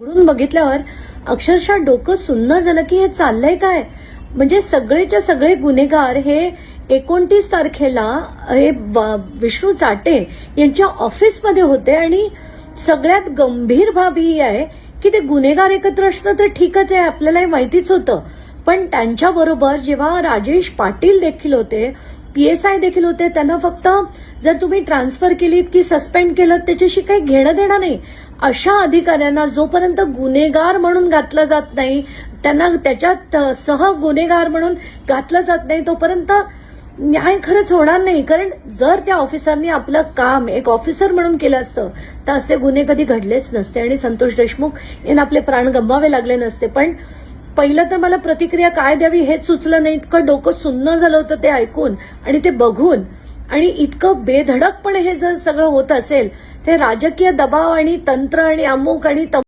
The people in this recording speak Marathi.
उघडून बघितल्यावर अक्षरशः डोकं सुन्न झालं की हे चाललंय काय? म्हणजे सगळेच्या सगळे गुन्हेगार हे एकोणतीस तारखेला हे विष्णू चाटे यांच्या ऑफिसमध्ये होते आणि सगळ्यात गंभीर बाब ही आहे की ते गुन्हेगार एकत्र असणं तर ठीकच आहे आपल्याला हे माहितीच होतं. पण त्यांच्याबरोबर जेव्हा राजेश पाटील देखील होते पीएसआय देखील होते त्यांना फक्त जर तुम्ही ट्रान्सफर केलीत की सस्पेंड केलं त्याच्याशी काही घेणं देणं नाही. अशा अधिकाऱ्यांना जोपर्यंत गुन्हेगार म्हणून घातलं जात नाही त्यांना त्याच्यात सह गुन्हेगार म्हणून घातलं जात नाही तोपर्यंत न्याय खरंच होणार नाही. कारण जर त्या ऑफिसरनी आपलं काम एक ऑफिसर म्हणून केलं असतं तर असे गुन्हे कधी घडलेच नसते. आणि संतोष देशमुख यांना आपले प्राण गमवावे लागले नसते. पण पहिलं तर मला प्रतिक्रिया काय द्यावी हेच सुचलं नाही. इतकं डोकं सुन्न झालं होतं ते ऐकून आणि ते बघून. आणि इतकं बेधडकपणे हे जर सगळं होत असेल ते राजकीय दबाव आणि तंत्र आणि अमुक आणि